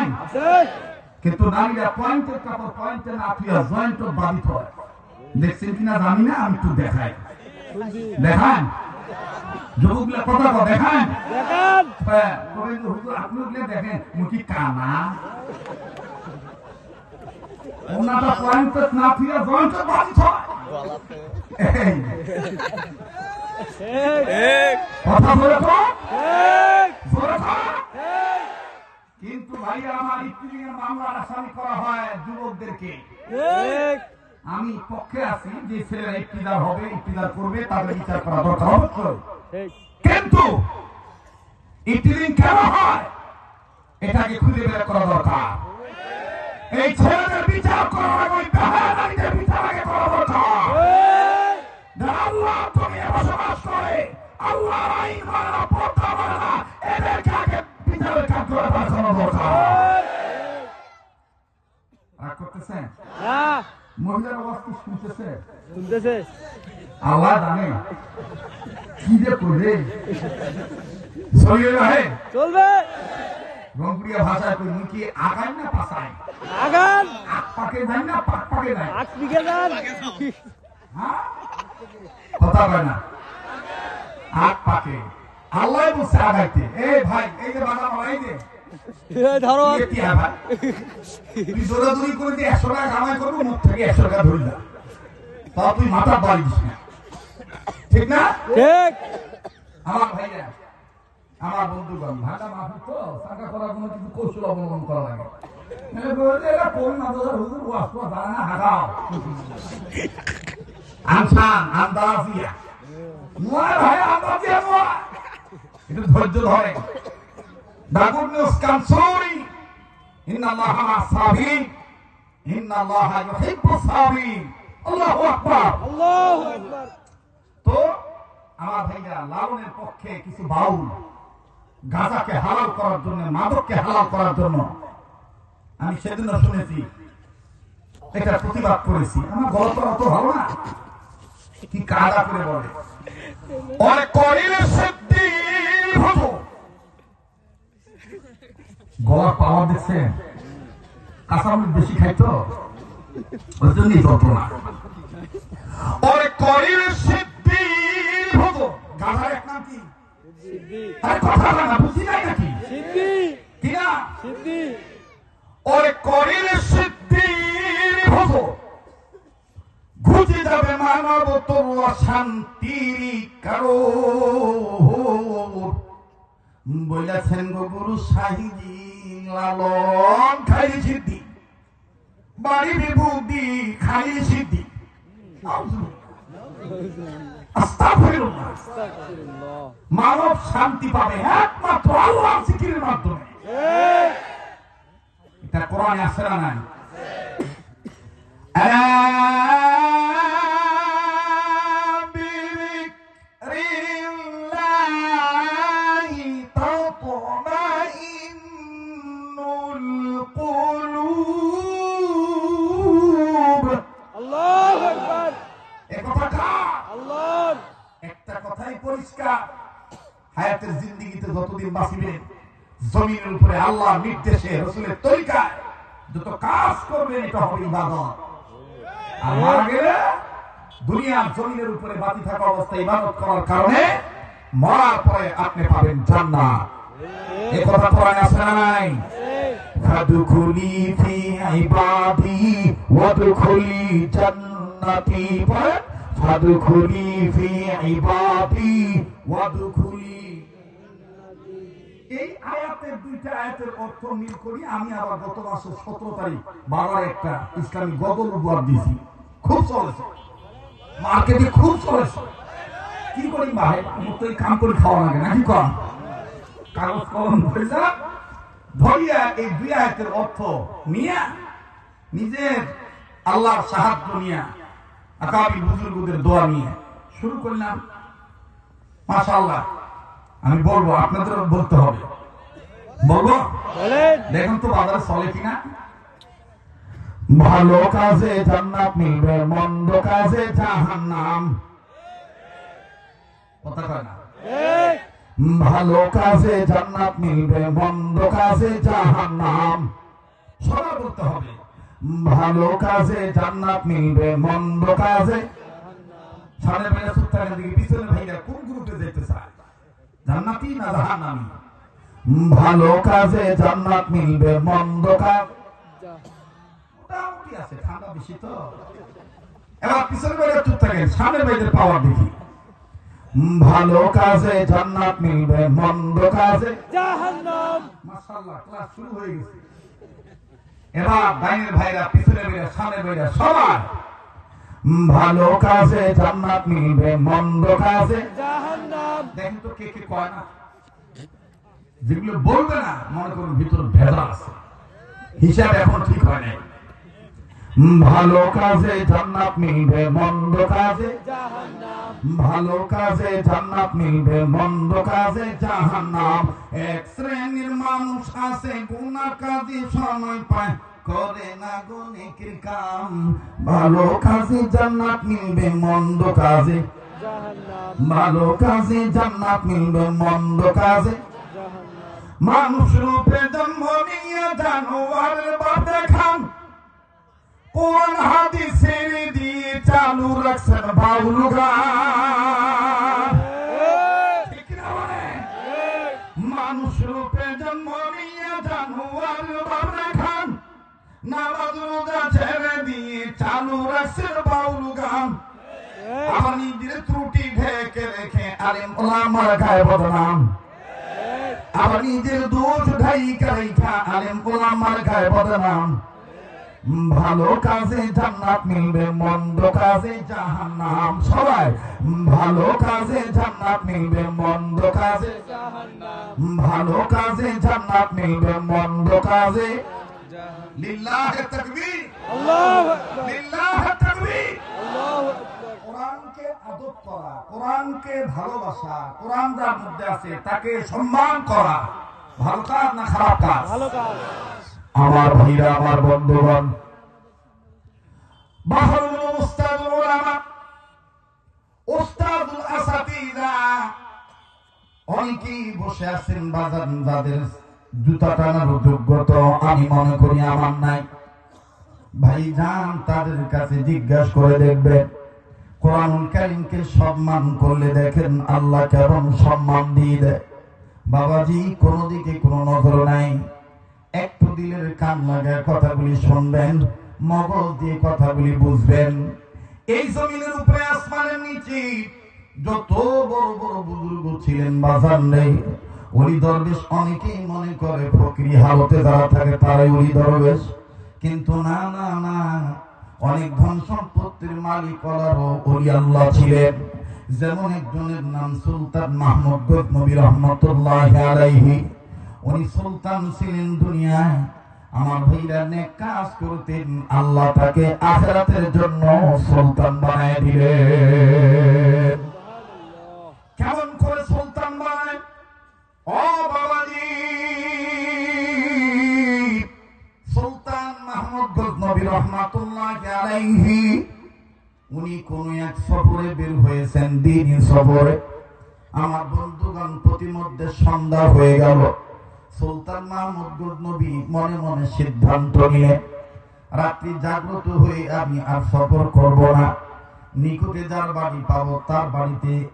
নাই কিন্তু নারীরা পয়েন্টের কাপড় পয়েন্টে না তুইয়া জয়েন্ট বাধিত হয়। দেখছেন কিনা জানি না আমি একটু দেখাই। দেখান। যুবকগুলা কথা কও দেখান। দেখান। হ্যাঁ, তবে হুজুর আপনি ওগুলা দেখেন মুখি কানা? ওনাটা পয়েন্টে না তুইয়া জয়েন্ট বাধিত হয়। ঠিক। কথা বলে তো। ঠিক জোরে কও। ঠিক কিন্তু ভাইয়া আমার ইফতিজিংয়ের মামলার আসামি করা হয় যুবকদেরকে। আমি পক্ষে আছি যে ছেলেরা ইফতিদার হবে ইফতিদার করবে তাদের বিচার করা দরকার অবশ্যই কিন্তু ইফতিদিন কেন হয়? এটাকে খুঁজে বের করা দরকার। এই ছেলেদের বিচার করা ওই বেহায়াদের বিচার আল্লাহ জানে কি যে করবে? চলবে। রংপুরিয়া ভাষায় কই মুখে আগায় না আগান। আক পাকে যায় না পাক পাকে আট বিঘে যান। হ্যাঁ? কথা না। আক পাকে। আল্লাহ বলছে আগাইতে। এই ভাই এই যে বাধা মারা এই যে। এই ধরো। হ্যাঁ তুই দৌড়াদৌড়ি করে দিয়ে একশো টাকা কামাই করব মুখ থেকে একশো টাকা ধরে যা তা তুই মাথা বাড়ি ঠিক না? ঠিক। আমার ভাইরা আমার বন্ধুগণ ভাষা মাথা তো টাকা করার কোনো কিছু কৌশল অবলম্বন করা লাগে। আনসান আন্দাজিয়া। মুয়া ভাই আন্দাজিয়া মুয়া। একটু ধৈর্য ধরে দাগুনুস কানসুরি। ইন্নাল্লাহ মা'আস সাবিরিন। ইন্নাল্লাহ ইউহিব্বুস তো আমার ভাইরা লালনের পক্ষে কিছু বাউল গাঁজাকে হালাল করার জন্য মাদককে হালাল করার জন্য আমি সেদিন শুনেছি এটা প্রতিবাদ করেছি। আমার গল্পটা অত ভালো না। কি কাদা করে বলে? করিলে সিদ্ধি হব। গলা পাওয়া দিচ্ছে কাঁচা বেশি খাইতো? জন্যই যন্ত্রণা ওরে করিল সিদ্ধি হতো গাধার এক নাম কি? সিদ্ধি আরে কথা না বুঝি নাই নাকি? সিদ্ধি কি না? সিদ্ধি ওরে করিল সিদ্ধি ঘুচে যাবে মানব তরু শান্তির কারও বলেছেন গো গুরু সাহিজি লালন খাই সিদ্ধি বাড়ি বিভূতি খাই সিদ্ধি। মানব শান্তি পাবে একমাত্র আল্লাহ জিকিরের মাধ্যমে। এটা কোরআনে আসে না নাই? একটা কথাই পরিষ্কার হায়াতের জিন্দিগিতে যতদিন বাঁচিবেন জমিনের উপরে আল্লাহ নির্দেশে রসুলের তরিকায় যত কাজ করবেন এটা হবে ইবাদত। আর মারা গেলে দুনিয়ার জমিনের উপরে বাঁচি থাকা অবস্থায় ইবাদত করার কারণে মরার পরে আপনি পাবেন জান্নাত। এই কথা কোরআনে আছে না নাই? ফাদখুলি ফি ইবাদি ওয়াদখুলি জান্নাতি। ফাদখুলি ফি ইবাদি ওয়াদখুলি এই আয়াতের দুইটা আয়াতের অর্থ মিল করি আমি আবার গত মাসের সতেরো তারিখ বাবার একটা ইসলামী গজল উপহার দিয়েছি। খুব চলেছে। মার্কেটে খুব চলেছে। কি করি ভাই, আমার তো কাম করে খাওয়া লাগে নাকি কম কাগজ কলম ধরে যা, ধরিয়া এই দুই আয়াতের অর্থ নিয়ে, নিজের আল্লাহর সাহায্য নিয়ে আকাবি বুজুর্গদের দোয়া নিয়ে শুরু করলাম। মাশাআল্লাহ আমি বলব আপনাদের বলতে হবে। বলব? দেখুন তো বাজারে চলে কিনা। ভালো কাজে জান্নাত মিলবে মন্দ কাজে জাহান্নাম। কথা কয় না? ভালো কাজে জান্নাত মিলবে মন্দ কাজে জাহান্নাম। সবার করতে হবে। ভালো কাজে জান্নাত মিলবে মন্দ কাজে। সামনে ভাইরা দিকে পিছনে ভাইরা কোন গ্রুপে যেতে চায়? জান্নাতি না জাহান্নামি? ভালো কাজে জান্নাত মিলবে মন্দ কাজ। মোটামুটি আছে ঠান্ডা বেশি তো। এবার পিছনে চুপ থাকেন সামনের বাইরের পাওয়ার দেখি। ভালো কাজে জান্নাত মিলবে মন্দ কাজে। জাহান্নাম! মাশাআল্লাহ ক্লাস শুরু হয়ে গেছে। এবার ডাইনের ভাইরা পিছনে ভাইরা সামনে ভাইরা সবার ভালো কাজে জান্নাত মিলবে মন্দ কাজে। জাহান্নাম। দেখেন তো কে কে কয় না? যেগুলো বলবে না মনে করুন ভিতর ভেজা আছে। হিসাব এখন ঠিক হয় নাই। ভালো কাজে জান্নাত মিলবে মন্দ কাজে ভালো কাজে জান্নাত মিলবে মন্দ কাজে জাহান্নাম। এক শ্রেণির মানুষ আছে গুনাহ কাজে সময় পায়, করে না গুনেকের কাম। ভালো কাজে জান্নাত মিলবে মন্দ কাজে ভালো কাজে জান্নাত মিলবে মন্দ কাজে মানুষ রূপে জন্ম নিয়ে জানোয়ারের বাপে খান। কোরআন হাদিসের দিয়ে চালু রাখছেন বাউল গান। ঠিক না বলে? মানুষ রূপে জন্ম নিয়ে জানোয়ার বাপে খান। নামাজ রোজা ছেড়ে দিয়ে চালু রাখছেন বাউল গান। আমার নিজের ত্রুটি ঢেকে রেখে আলেম ওলামার গায়ে বদনাম। আবার নিজের দোষ ঢাইকা রেখা আলেম ওলামার গায়ে বদনাম। ভালো কাজে জান্নাত মিলবে মন্দ কাজে জাহান্নাম। সবাই ভালো কাজে জান্নাত মিলবে মন্দ কাজে জাহান্নাম। ভালো কাজে জান্নাত মিলবে মন্দ কাজে লিল্লাহে তাকবীর। আল্লাহু আকবার। লিল্লাহে তাকবীর। আল্লাহু আকবার কোরআনকে আদব করা কোরআনকে ভালোবাসা কোরআন যার মধ্যে আছে তাকে সম্মান করা ভালো কাজ না খারাপ কাজ? ভালো কাজ। আমার ভাইরা, আমার বন্ধুগণ। অনেকেই বসে আছেন জুতা টানার আমি মনে করি আমার নাই। ভাই যান তাদের কাছে জিজ্ঞাসা করে দেখবেন কোরআনুল কারিমকে সম্মান করলে দেখেন আল্লাহ কেমন সম্মান দিয়ে দেয়। বাবাজি, কোনো দিকে কোনো নজর নাই। একটু দিলের কান লাগায় কথাগুলি শুনবেন, মগজ দিয়ে কথাগুলি বুঝবেন। এই জমিনের উপরে, আসমানের নিচে যত বড় বড় বুজুর্গ ছিলেন বাজার নেই, ওলি দরবেশ অনেকেই মনে করে ফকরি হালতে যারা থাকে তারাই ওলি দরবেশ। কিন্তু না না না, অনেক ধন সম্পত্তির মালিক ওলারও ওলি আল্লাহ ছিলেন। যেমন একজনের নাম সুলতান মাহমুদ গজনবী রহমতুল্লাহ আলাইহি। উনি সুলতান ছিলেন দুনিয়ায়। আমার ভাইরা নেক কাজ করতেন, আল্লাহ তাকে আখেরাতের জন্য সুলতান বানায় দিলেন। কেমন করে সুলতান বানায়? ও বাবাজি, সুলতান মাহমুদ গজনবী রহমাতুল্লাহ আলাইহি, উনি কোন এক সফরে বের হয়েছেন দিনই সফরে। আমার বন্ধুগণ প্রতিমধ্যে সন্ধ্যা হয়ে গেল। সুলতান মাহমুদ নবী মনে মনে সিদ্ধান্ত নিয়ে রাত্রি জাগ্রত হয়ে আমি আর সফর করব না। নিকটে যার বাড়ি পাবো, তার বাড়িতে